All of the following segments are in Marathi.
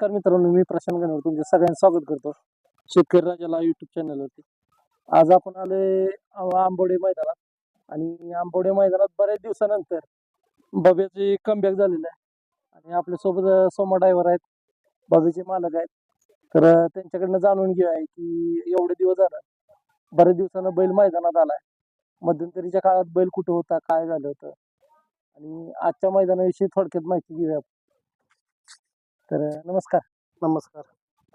नमस्कार मित्रांनो मी प्रशांत गणवर तुमच्या सगळ्यांचं स्वागत करतो शेतकरी राजाला युट्यूब चॅनलवरती आज आपण आलोय आंबोडे मैदानात. आणि आंबोडे मैदानात बऱ्याच दिवसानंतर बब्याचे कमबॅक झालेलं आहे. आणि आपल्यासोबत सोमा ड्रायव्हर आहेत बब्याचे मालक आहेत. तर त्यांच्याकडनं जाणून घेऊया की एवढे दिवस झालं बऱ्याच दिवसानं बैल मैदानात आलाय. मध्यंतरीच्या काळात बैल कुठं होता काय झालं होतं? आणि आजच्या मैदानाविषयी थोडक्यात माहिती घेऊया तर नमस्कार. नमस्कार.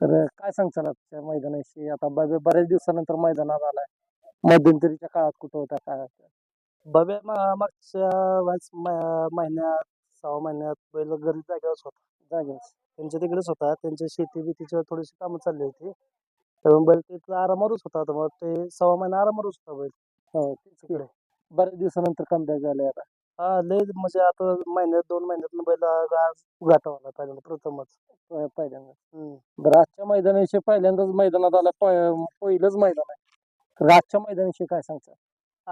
तर काय सांगचाल आजच्या मैदानाविषयी? आता ब- बऱ्याच दिवसानंतर मैदानात आलाय. मध्यंतरीच्या काळात कुठं होता काय मा- मागच्या वेळेस म- महिन्यात सहा महिन्यात बैल घरी जागेवरच होता. जागेवर त्यांच्या तिकडेच होता. त्यांच्या शेती बितीच्या थोडीशी कामं चालली होती. त्यामुळे बैल तिथं आरामावरच होता. मग ते सहा महिने आरामावरच होता बैल. हो की. बऱ्याच दिवसानंतर कमबॅक झाले आता. हा लय म्हणजे आता महिन्यात दोन महिन्यात बैल आज गाठवला पहिल्यांदा प्रथमच पहिल्यांदा. हम्म. बरं आजच्या मैदानाविषयी पहिल्यांदाच मैदानात आला प- पहिलंच मैदान आहे. तर आजच्या मैदानाविषयी काय सांगता?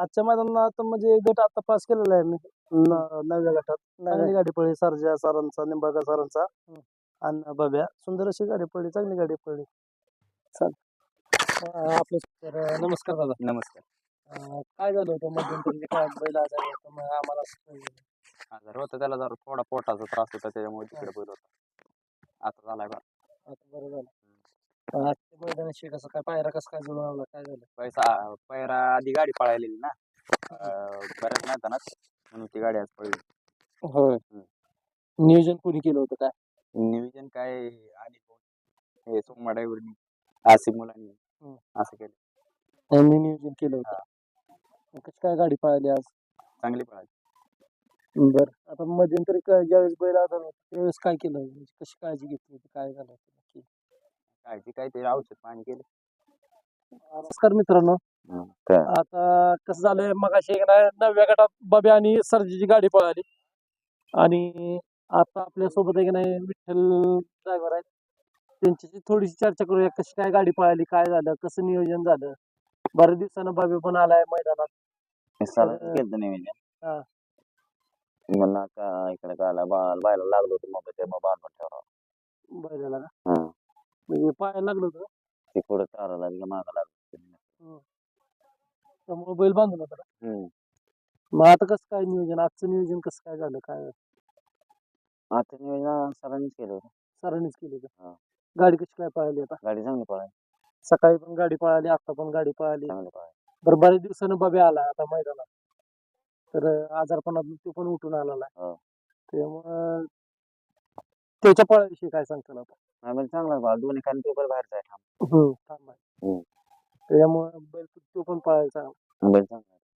आजच्या मैदानात म्हणजे गट आता पास केलेला आहे मी. न- नवव्या गटात. चांगली गाडी पडली सरजा सरांचा निंबाळकर सरांचा. हम्म. आणि बब्या सुंदर अशी गाडी पडली चांगली गाडी पडली. अं, आपलं तर अं, नमस्कार दादा. नमस्कार. काय झालं होतं मध्यंतरीच्या काळात बैल आजारी होता? मग आम्हाला असं आजार होता त्याला जरा थोडा पोटाचा त्रास होता त्याच्यामुळे तिकडे बैल होता. आता झालाय बा आता बरं झालं. पण आजच्या मैदानाविषयी कसं काय? पायरा कसं काय जुळून आला? काय झालं? पैसा पैरा आधी गाडी पळायलेली ना? अं, बऱ्याच मैदानात म्हणून ती गाडी आज पळली. होय. नियोजन कोणी केलं होतं काय? नियोजन काय? आणि हे सोमा ड्रायव्हरनी आसिफ मुलांनी हम्म. असं केलं. त्यांनी नियोजन केलं होतं? कशी काय गाडी पळाली आज? चांगली पळाली. बर. आता मध्यंतरी काय ज्यावेळेस बैल आजार होता त्यावेळेस काय केलं? म्हणजे कशी काळजी घेतली होती? काय झालं होतं नक्की? काळजी काय ते औषध पाणी केलं. नमस्कार मित्रांनो. आता कसं झालंय मगाशी एक ना नवव्या गटात बब्या आणि सर्जीची गाडी पळाली. आणि आता आपल्यासोबत एक नाही विठ्ठल ड्रायव्हर आहेत. त्यांच्याशी थोडीशी चर्चा करूया कशी काय गाडी पळाली काय झालं कसं नियोजन झालं? बऱ्याच दिवसानं बाबी पण आलाय मैदानात. केलं हा. म्हणलं का इकडे बायला लागलो होतं मग ते मग बांधून ठेवा बैलाला का. म्हणजे पायाला लागलं होतं? ते पुढे चारायला लागलं मागं लागलं त्यामुळे बैल बांधून होता का? हम्म. मग आता कसं काय नियोजन? आजचं नियोजन कसं काय झालं? काय आता नियोजन सरांनीच केलं होतं. सरांनीच केली का हा. गाडी कशी काय पळाली आता? गाडी चांगली पळाली. सकाळी पण गाडी पळाली आता पण गाडी पळाली. चांगली पळाली. बरं बऱ्याच दिवसानं बबे आला आता मैदानात. तर आजारपणातून तो पण उठून आलेला आहे. हो. त्यामुळं त्याच्या पळाविषयी काय सांगताल आता? म्हणजे चांगला दोन्ही कारण पेपर बाहेरचा आहे. थांब आहे. हम्म. त्याच्यामुळं बैल तो पण पळायचा. बैल चांगला